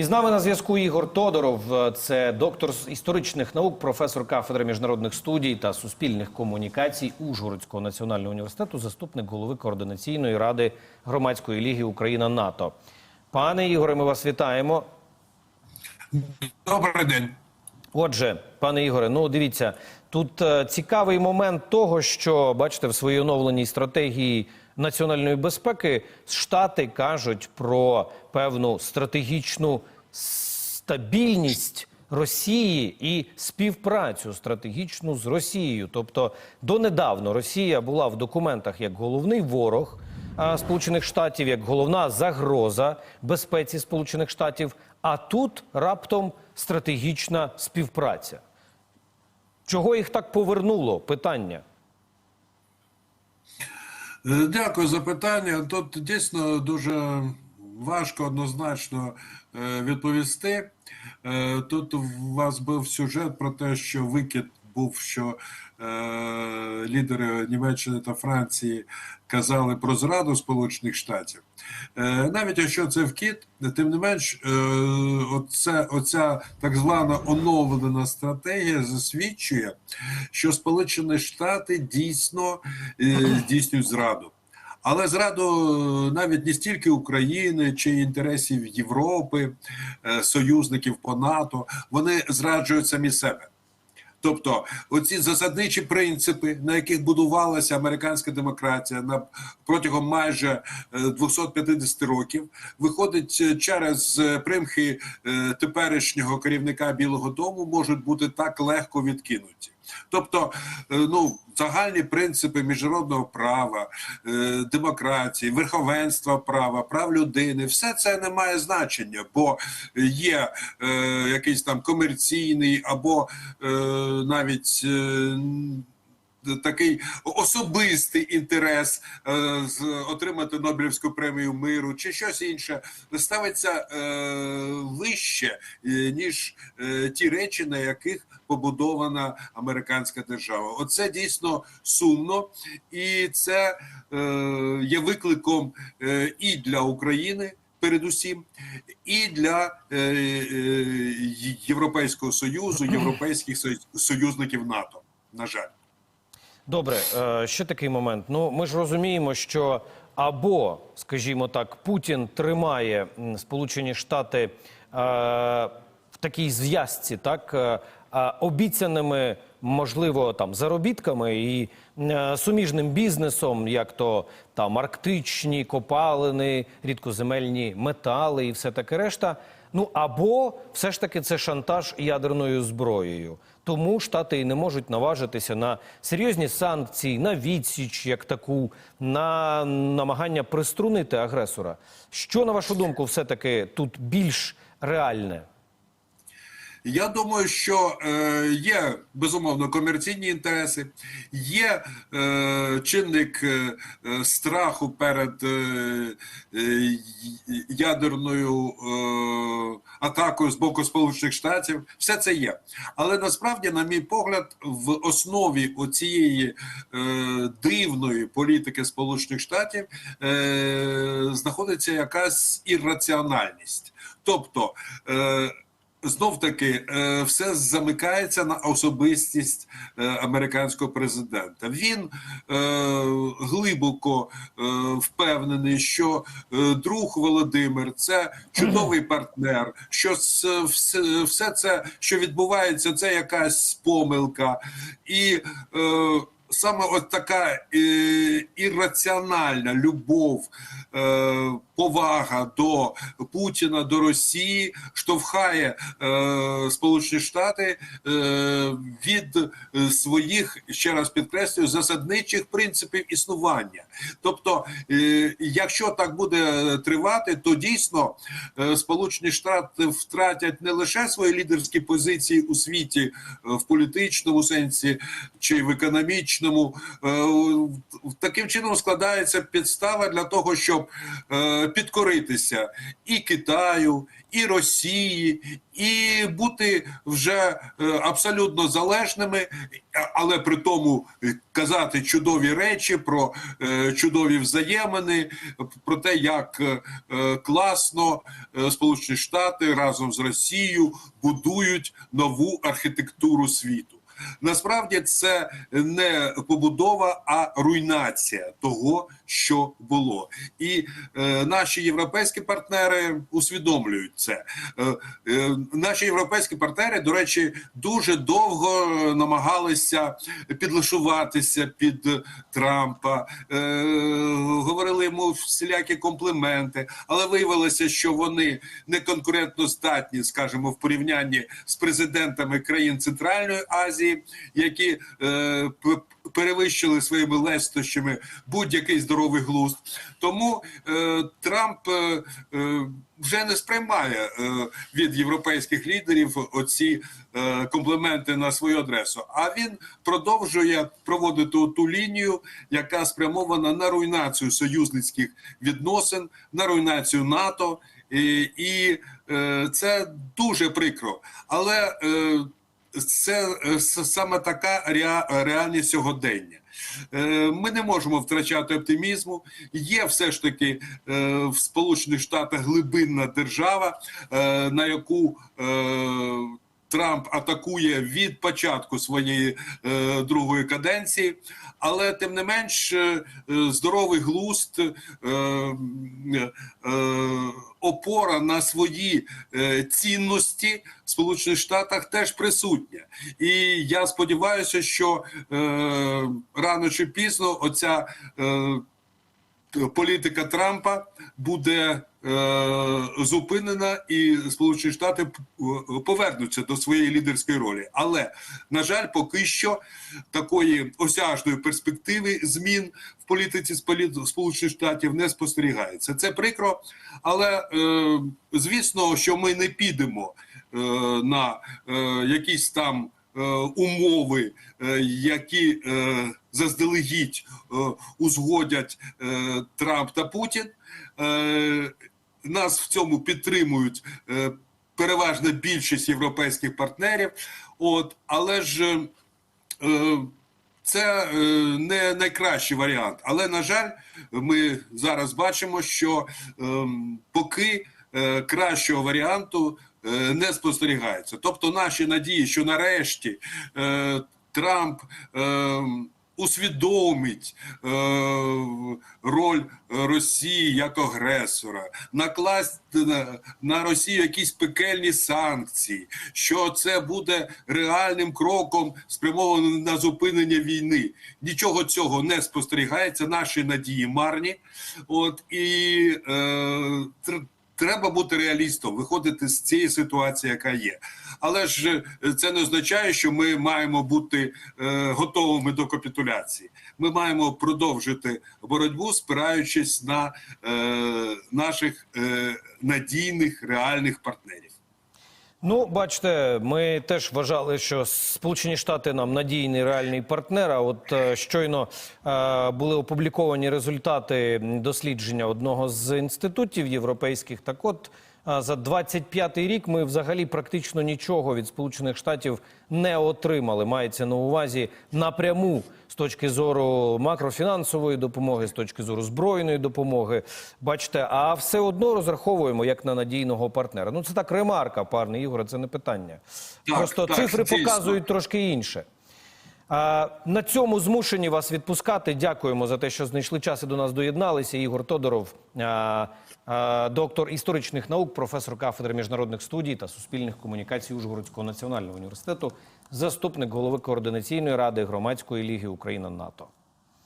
І з нами на зв'язку Ігор Тодоров. Це доктор з історичних наук, професор кафедри міжнародних студій та суспільних комунікацій Ужгородського національного університету, заступник голови координаційної ради громадської ліги Україна НАТО. Пане Ігоре, ми вас вітаємо. Добрий день. Отже, пане Ігоре, ну дивіться, тут е, цікавий момент того, що бачите, в своїй оновленій стратегії національної безпеки Штати кажуть про певну стратегічну стабільність Росії і співпрацю стратегічну з Росією. Тобто, донедавно Росія була в документах як головний ворог. Сполучених Штатів як головна загроза безпеці Сполучених Штатів, а тут раптом стратегічна співпраця. Чого їх так повернуло? Питання. Е, Дякую за питання. Тут дійсно дуже важко однозначно е, відповісти. Е, Тут у вас був сюжет про те, що викид був, що лідери Німеччини та Франції казали про зраду Сполучених Штатів. Е, Навіть якщо це вкид, тим не менш, е, оце, оця так звана оновлена стратегія засвідчує, що Сполучені Штати дійсно е, здійснюють зраду. Але зраду е, навіть не стільки України чи інтересів Європи, е, союзників по НАТО, вони зраджують самі себе. Тобто, оці засадничі принципи, на яких будувалася американська демократія на протягом майже е, 250 років, виходить е, через е, примхи е, теперішнього керівника Білого Дому, можуть бути так легко відкинуті. Тобто, е, ну загальні принципи міжнародного права, е, демократії, верховенства права, прав людини, все це не має значення, бо є е, якийсь там комерційний або навіть. Такий особистий інтерес е, з отримати Нобелівську премію миру чи щось інше ставиться е, вище е, ніж ті речі, на яких побудована американська держава. Оце дійсно сумно, і це є викликом і для України. Передусім, і для е, е, Європейського союзу, європейських союз- союзників НАТО. На жаль. Добре, е, ще такий момент. Ну, ми ж розуміємо, що або, скажімо так, Путін тримає Сполучені Штати е, в такій зв'язці, так е, обіцяними, можливо, там заробітками і суміжним бізнесом, як то там арктичні копалини, рідкоземельні метали і все таке решта. Ну або все ж таки це шантаж ядерною зброєю. Тому штати і не можуть наважитися на серйозні санкції, на відсіч як таку, на намагання приструнити агресора. Що на вашу думку, все таки тут більш реальне? Я думаю, що е, є безумовно комерційні інтереси, є е, чинник е, е, страху перед е, е, ядерною е, атакою з боку Сполучених Штатів. Все це є. Але насправді, на мій погляд, в основі оцієї е, дивної політики Сполучених Штатів е, знаходиться якась ірраціональність. Тобто. Е, Знов таки е, все замикається на особистість е, американського президента. Він е, глибоко впевнений, що друг Володимир це чудовий партнер. Що все, це, що відбувається, це якась помилка, і саме от така е, ірраціональна любов, е, повага до Путіна, до Росії штовхає е, Сполучені Штати від своїх, ще раз підкреслюю, засадничих принципів існування. Тобто, якщо так буде тривати, то дійсно Сполучені Штати втратять не лише свої лідерські позиції у світі в політичному сенсі чи в економічному. Фактичному е, таким чином складається підстава для того, щоб е, підкоритися і Китаю, і Росії, і бути вже е, абсолютно залежними, але при тому казати чудові речі про чудові взаємини, про те, як класно Сполучені Штати разом з Росією будують нову архітектуру світу. Насправді це не побудова, а руйнація того, що було, і е, наші європейські партнери усвідомлюють це. Е, е, наші європейські партнери, до речі, дуже довго намагалися підлаштуватися під Трампа, е, говорили йому всілякі компліменти, але виявилося, що вони не конкурентно здатні, скажімо, в порівнянні з президентами країн Центральної Азії, які е, перевищили своїми лестощами будь-який здоровий глузд. Тому е, Трамп е, е, вже не сприймає е, від європейських лідерів оці е, компліменти на свою адресу. А він продовжує проводити ту лінію, яка спрямована на руйнацію союзницьких відносин, на руйнацію НАТО. І, і е, це дуже прикро. Але е, це е, саме така реа- реальність сьогодення. Е, Ми не можемо втрачати оптимізму. Є все ж таки е, в Сполучених Штатах глибинна держава, на яку Трамп атакує від початку своєї е, другої каденції, але тим не менш е, е, здоровий глузд, е, е, опора на свої е, цінності в Сполучених Штатах теж присутня. І я сподіваюся, що е, рано чи пізно оця. Е, політика Трампа буде е, зупинена, і Сполучені Штати повернуться до своєї лідерської ролі. Але на жаль, поки що такої осяжної перспективи змін в політиці Сполучених Штатів не спостерігається. Це прикро, але е, звісно, що ми не підемо е, на е, якісь там. е, Умови, е, які е, заздалегідь е, узгодять е, Трамп та Путін, Е, нас в цьому підтримують е, переважна більшість європейських партнерів. От, але ж е, це е, не найкращий варіант. Але на жаль, ми зараз бачимо, що поки кращого варіанту не спостерігається. Тобто, наші надії, що нарешті Трамп. Усвідомить е, роль Росії як агресора, накласти на, на Росію якісь пекельні санкції, що це буде реальним кроком спрямованим на зупинення війни. Нічого цього не спостерігається. Наші надії марні. От і е, Треба бути реалістом, виходити з цієї ситуації, яка є. Але ж е, це не означає, що ми маємо бути е, готовими до капітуляції. Ми маємо продовжити боротьбу, спираючись на е, наших е, надійних реальних партнерів. Ну, бачите, ми теж вважали, що Сполучені Штати нам надійний реальний партнер. А от е, щойно е, були опубліковані результати дослідження одного з інститутів європейських. Так, от за 25-й рік ми взагалі практично нічого від Сполучених Штатів не отримали. Мається на увазі напряму з точки зору макрофінансової допомоги, з точки зору збройної допомоги. Бачите, а все одно розраховуємо як на надійного партнера. Ну це так ремарка, пане Ігоре, це не питання. Так, Просто так, цифри дійсно. показують трошки інше. На цьому змушені вас відпускати. Дякуємо за те, що знайшли час і до нас доєдналися. Ігор Тодоров, доктор історичних наук, професор кафедри міжнародних студій та суспільних комунікацій Ужгородського національного університету, заступник голови координаційної ради громадської ліги Україна НАТО.